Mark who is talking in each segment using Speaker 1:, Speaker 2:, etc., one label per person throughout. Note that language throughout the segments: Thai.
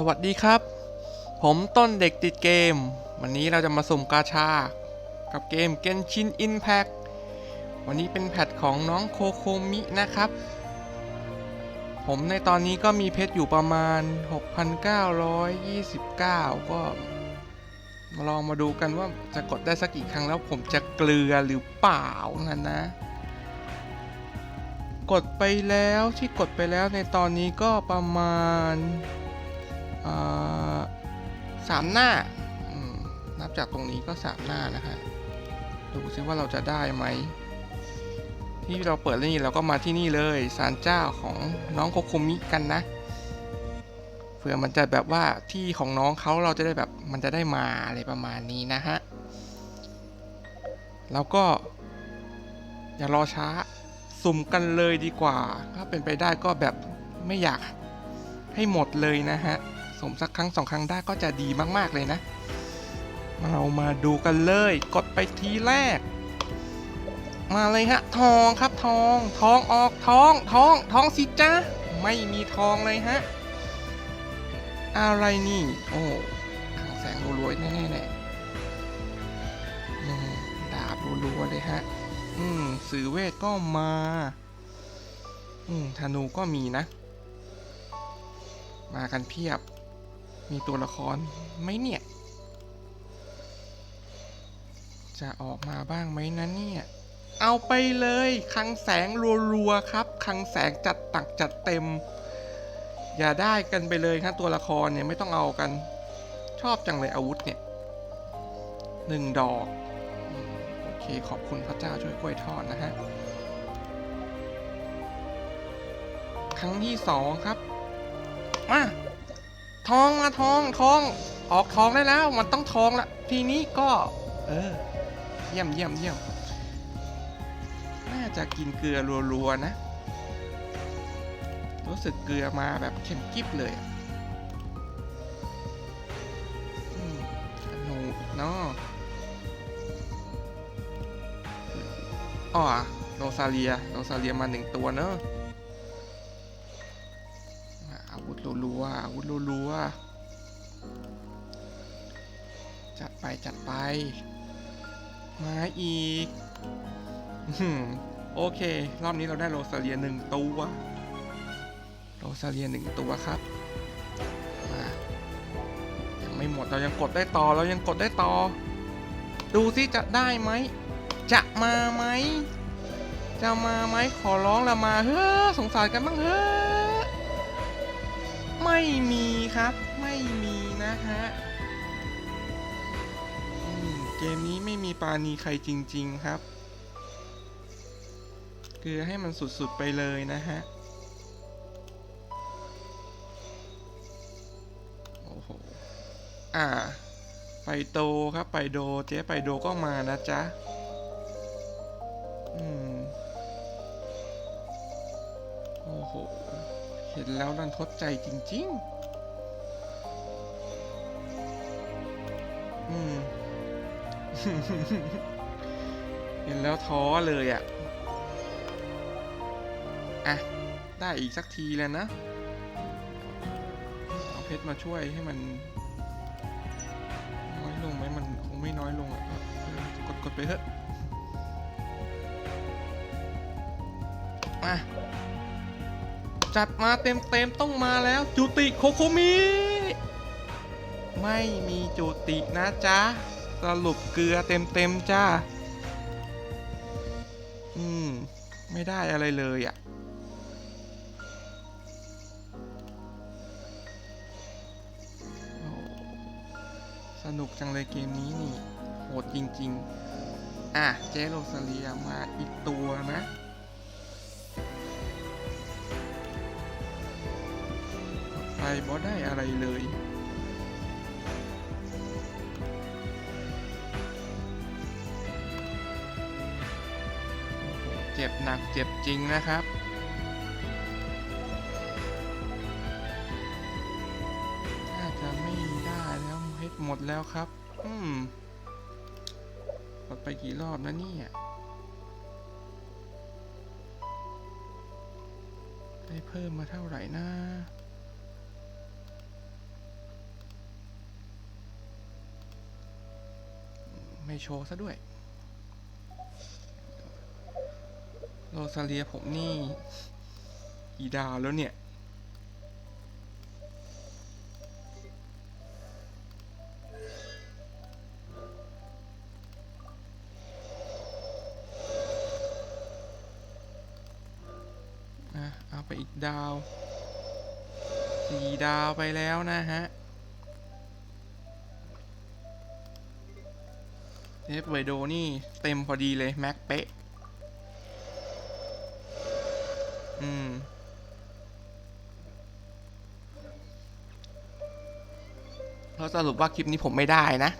Speaker 1: สวัสดีครับ ผมต้นเด็กติดเกม วันนี้เราจะมาสุ่มกาชา กับเกม Genshin Impact วันนี้เป็นแพทของน้องโคโคมินะครับ ผมในตอนนี้ก็มีเพชรอยู่ประมาณ 6,929 ก็มาลองมาดูกันว่าจะกดได้สักกี่ครั้งแล้วผมจะเกลือหรือเปล่านั่นนะ กดไปแล้วที่กดไปแล้วในตอนนี้ก็ประมาณ สามหน้านับจากตรงนี้ก็สามหน้านะฮะดูซิว่าเราจะได้ไหม ที่เราเปิดนนี้เราก็มาที่นี่เลยศาลเจ้าของน้องโคโคมิกันนะเผื่อมันจะแบบว่าที่ของน้องเขาเราจะได้แบบมันจะได้มาอะไรประมาณนี้นะฮะแล้วก็ อย่ารอช้าสุ่มกันเลยดีกว่า ถ้าเป็นไปได้ก็แบบไม่อยากให้หมดเลยนะฮะ สมสักครั้งสองครั้งได้ก็จะดีมากๆเลยนะ เรามาดูกันเลย กดไปทีแรก มาเลยฮะ ทองครับทอง ทองออกทองทองทองสิจ้าไม่มีทองเลยฮะ อะไรนี่ โอ้ขังแสงรัวๆแน่ๆแน่อืมดาบรัวๆเลยฮะ อืมสื่อเวทก็มา อืมธนูก็มีนะ มากันเพียบ มีตัวละครไหมเนี่ย จะออกมาบ้างไหมนะเนี่ย เอาไปเลยคังแสงรัวๆครับ คังแสงจัดตักจัดเต็ม อย่าได้กันไปเลยครับตัวละครเนี่ยไม่ต้องเอากัน ชอบจังเลยอาวุธเนี่ยหนึ่งดอกโอเคขอบคุณพระเจ้าช่วยกล้วยทอดนะฮะครั้งที่สองครับ มา ทองมาทองทองออกทองได้แล้ว มันต้องทองละทีนี้ก็ เออ เยี่ยมเยี่ยมเยี่ยมน่าจะกินเกลือรัวๆนะ รู้สึกเกลือมาแบบเค็มกิ๊บเลยอืมขนเนาะอ๋อโรซาเลียโรซาเลียมาหนึ่งตัวเนอะ วุธรัวๆอาวุธรัวๆจัดไปจัดไป มาอีกโอเค รอบนี้เราได้โรซาเลียหนึ่งตัวโรซาเลียหนึ่งตัวครับมายังไม่หมดเรายังกดได้ต่อเรายังกดได้ต่อ ดูสิจะได้ไหม จะมาไหมจะมาไหมขอร้องละมาเฮ้อสงสารกันบ้างเฮ้อ ไม่มีครับ ไม่มีนะฮะเกมนี้ไม่มีปาณีใครจริง ๆครับเกลือให้มันสุด ๆ ไปเลยนะฮะ โอ้โห อ่า ไปโตครับ ไปโด เจ๊ไปโดก็มานะจ๊ะ อืม โอ้โห ห็นแล้วรันทดใจจริง ๆ อืม เห็นแล้วท้อเลยอะ่ะ อะ ได้อีกสักทีแล้วนะ เอาเพชรมาช่วยให้มัน น้อยลงไหมมันคงไม่น้อยลงอะ่ะกดกดไปเถอะ มา จัดมาเต็มเต็มๆต้องมาแล้วจุติโคโคมิ ไม่มีจุตินะจ๊ะ สรุปเกลือเต็มเต็มๆจ้า อืม ไม่ได้อะไรเลยอะ่ะ สนุกจังเลยเกมนี้นี่ โหดจริง ๆ อะ เจโรซาเลียมาอีกตัวนะ บ่ได้อะไรเลยเจ็บหนักเจ็บจริงนะครับน่าจะไม่ได้แล้วเพชรหมดแล้วครับ อืมกดไปกี่รอบนะเนี่ยได้เพิ่มมาเท่าไหร่นะ โชว์ซะด้วย โรซาเลียผมนี่ อีดาวแล้วเนี่ยอะเอาไปอีกดาว สี่ดาวไปแล้วนะฮะ เอฟไวโดนี่เต็มพอดีเลยแม็กเป๊ะ อืมเราสรุปว่าคลิปนี้ผมไม่ได้นะ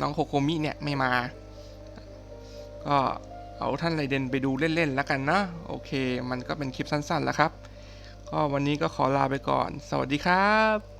Speaker 1: น้องโคโคมิเนี่ยไม่มา ก็เอาท่านไรเดนไปดูเล่น ๆ แล้วกันนะ โอเค มันก็เป็นคลิปสั้น ๆ แล้วครับ ก็วันนี้ก็ขอลาไปก่อน สวัสดีครับ